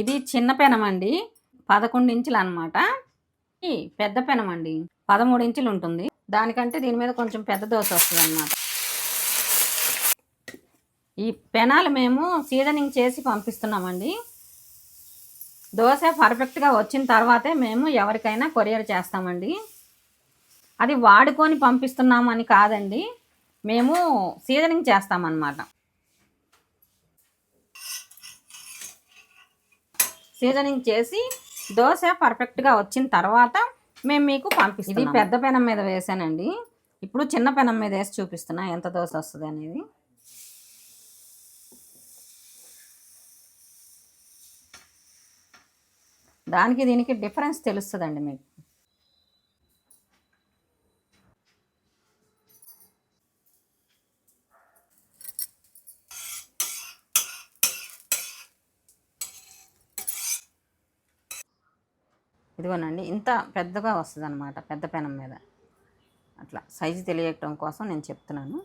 ఇది చిన్న పెనం అండి పదకొండు ఇంచులు అనమాట ఈ పెద్ద పెనం అండి పదమూడు ఇంచులు ఉంటుంది దానికంటే దీని మీద కొంచెం పెద్ద దోశ వస్తుంది అనమాట ఈ పెనాలు మేము సీజనింగ్ చేసి పంపిస్తున్నామండి. దోశ పర్ఫెక్ట్గా వచ్చిన తర్వాతే మేము ఎవరికైనా కొరియర్ చేస్తామండి. అది వాడుకొని పంపిస్తున్నామని కాదండి. మేము సీజనింగ్ చేస్తామన్నమాట. సీజనింగ్ చేసి దోశ పర్ఫెక్ట్గా వచ్చిన తర్వాత మేము మీకు పంపిస్తాం ఇది పెద్ద పెనం మీద వేసానండి. ఇప్పుడు చిన్న పెనం మీద వేసి చూపిస్తున్నా ఎంత దోశ వస్తుంది అనేది. దానికి దీనికి డిఫరెన్స్ తెలుస్తుందండి మీకు. ఇదిగోనండి ఇంత పెద్దగా వస్తుంది అనమాట పెద్ద పెనం మీద. అట్లా సైజు తెలియటం కోసం నేను చెప్తున్నాను.